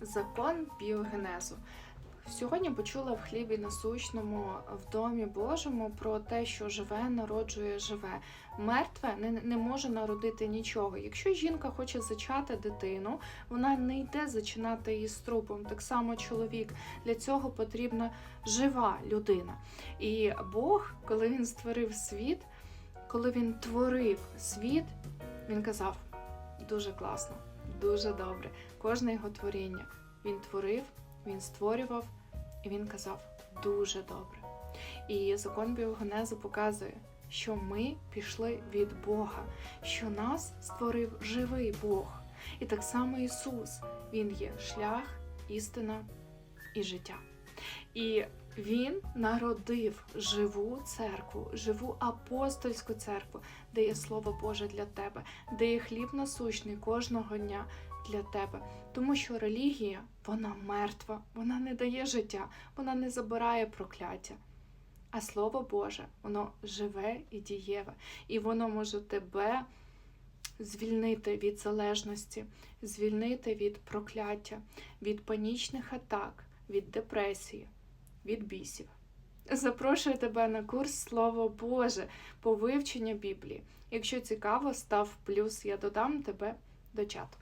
Закон біогенезу. Сьогодні почула в хлібі насущному в домі Божому про те, що живе, народжує, живе. Мертве не, не може народити нічого. Якщо жінка хоче зачати дитину, вона не йде зачинати її з трупом. Так само чоловік. Для цього потрібна жива людина. І Бог, коли він створив світ, коли він творив світ, він казав дуже класно, дуже добре. Кожне його творіння він творив, він створював, і він казав дуже добре. І закон біогенезу показує, що ми пішли від Бога, що нас створив живий Бог. І так само Ісус, Він є шлях, істина і життя. І Він народив живу церкву, живу апостольську церкву, де є Слово Боже для тебе, де є хліб насущний кожного дня для тебе. Тому що релігія, вона мертва, вона не дає життя, вона не забирає прокляття. А Слово Боже, воно живе і дієве, і воно може тебе звільнити від залежності, звільнити від прокляття, від панічних атак, від депресії, від бісів. Запрошую тебе на курс Слово Боже по вивченню Біблії. Якщо цікаво, став плюс, я додам тебе до чату.